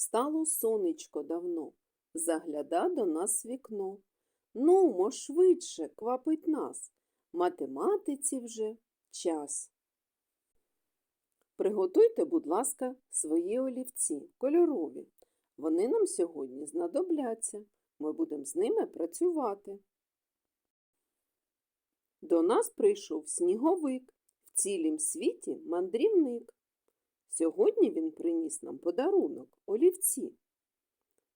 Встало сонечко давно, загляда до нас вікно. Нумо швидше квапить нас, математиці вже час. Приготуйте, будь ласка, свої олівці, кольорові. Вони нам сьогодні знадобляться. Ми будемо з ними працювати. До нас прийшов сніговик, в цілім світі мандрівник. Сьогодні він приніс нам подарунок олівці.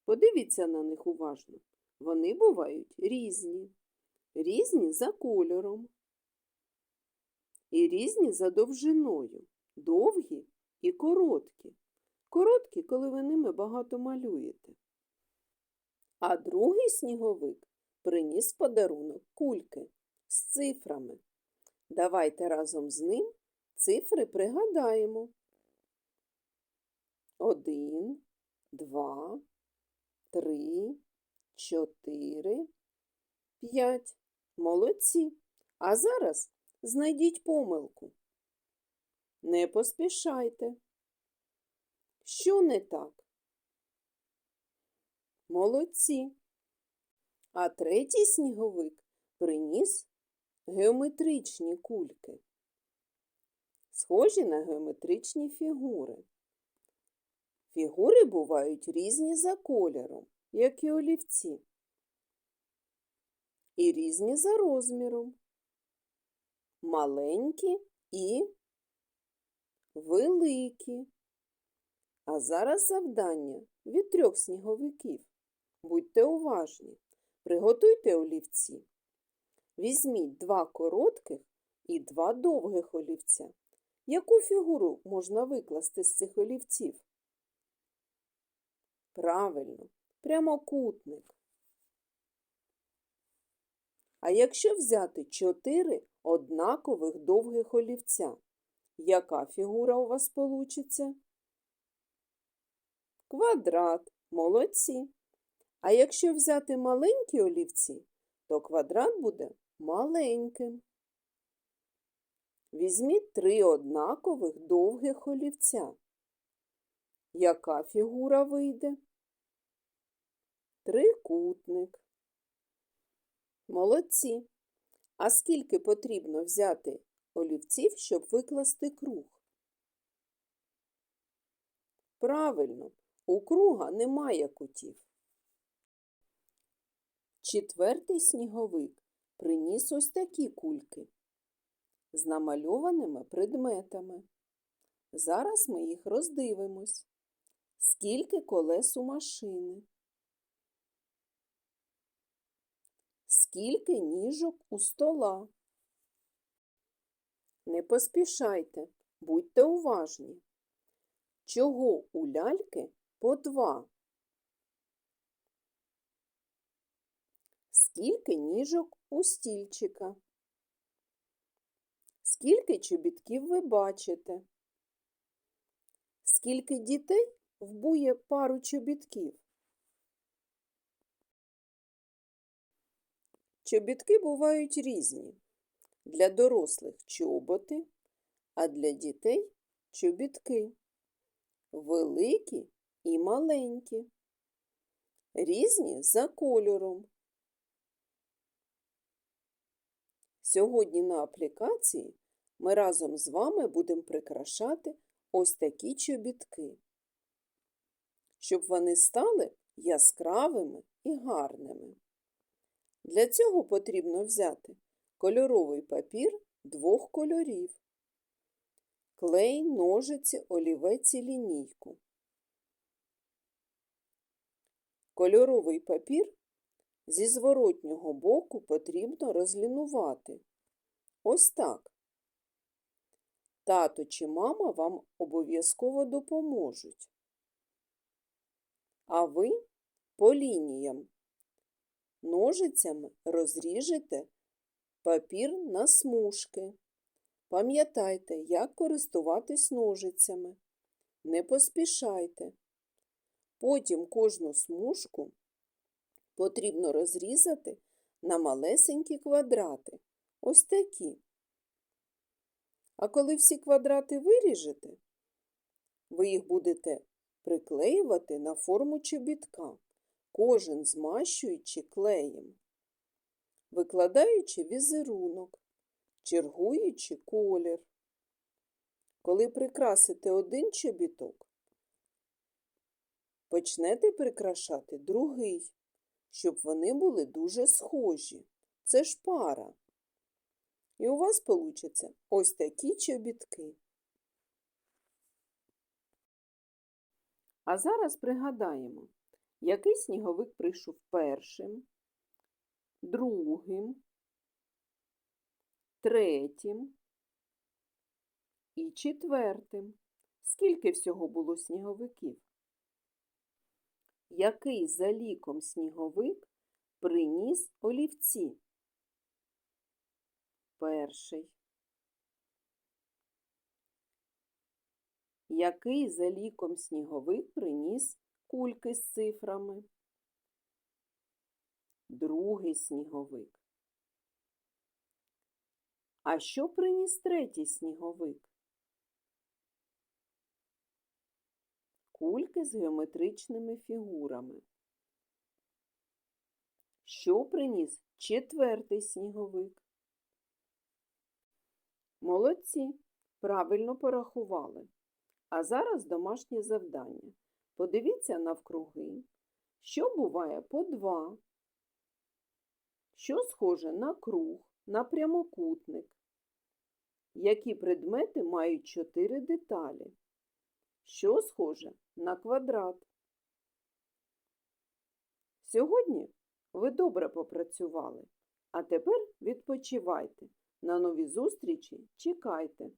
Подивіться на них уважно. Вони бувають різні, різні за кольором і різні за довжиною, довгі і короткі. Короткі, коли ви ними багато малюєте. А другий сніговик приніс подарунок кульки з цифрами. Давайте разом з ним цифри пригадаємо. Один, два, три, чотири, п'ять. Молодці. А зараз знайдіть помилку. Не поспішайте. Що не так? Молодці. А третій сніговик приніс геометричні кульки, схожі на геометричні фігури. Фігури бувають різні за кольором, як і олівці, і різні за розміром, маленькі і великі. А зараз завдання від трьох сніговиків. Будьте уважні, приготуйте олівці. Візьміть два коротких і два довгих олівця. Яку фігуру можна викласти з цих олівців? Правильно, прямокутник. А якщо взяти чотири однакових довгих олівця, яка фігура у вас получиться? Квадрат. Молодці. А якщо взяти маленькі олівці, то квадрат буде маленьким. Візьміть три однакових довгих олівця. Яка фігура вийде? Трикутник. Молодці. А скільки потрібно взяти олівців, щоб викласти круг? Правильно, у круга немає кутів. Четвертий сніговик приніс ось такі кульки з намальованими предметами. Зараз ми їх роздивимось. Скільки колес у машини? Скільки ніжок у стола? Не поспішайте, будьте уважні. Чого у ляльки по два? Скільки ніжок у стільчика? Скільки чобітків ви бачите? Скільки дітей вбує пару чобітків? Чобітки бувають різні. Для дорослих чоботи, а для дітей чобітки. Великі і маленькі. Різні за кольором. Сьогодні на аплікації ми разом з вами будемо прикрашати ось такі чобітки, щоб вони стали яскравими і гарними. Для цього потрібно взяти кольоровий папір двох кольорів, клей, ножиці, олівець і лінійку. Кольоровий папір зі зворотнього боку потрібно розлінувати. Ось так. Тато чи мама вам обов'язково допоможуть. А ви по лініям ножицями розріжете папір на смужки. Пам'ятайте, як користуватись ножицями. Не поспішайте. Потім кожну смужку потрібно розрізати на малесенькі квадрати. Ось такі. А коли всі квадрати виріжете, ви їх будете приклеювати на форму чобітка, кожен змащуючи клеєм, викладаючи візерунок, чергуючи колір. Коли прикрасите один чобіток, почнете прикрашати другий, щоб вони були дуже схожі. Це ж пара. І у вас получаться ось такі чобітки. А зараз пригадаємо, який сніговик прийшов першим, другим, третім і четвертим. Скільки всього було сніговиків? Який за ліком сніговик приніс олівці? Перший. Який за ліком сніговик приніс кульки з цифрами? Другий сніговик. А що приніс третій сніговик? Кульки з геометричними фігурами. Що приніс четвертий сніговик? Молодці, правильно порахували. А зараз домашнє завдання. Подивіться навкруги, що буває по два, що схоже на круг, на прямокутник, які предмети мають чотири деталі, що схоже на квадрат. Сьогодні ви добре попрацювали, а тепер відпочивайте. На нові зустрічі чекайте.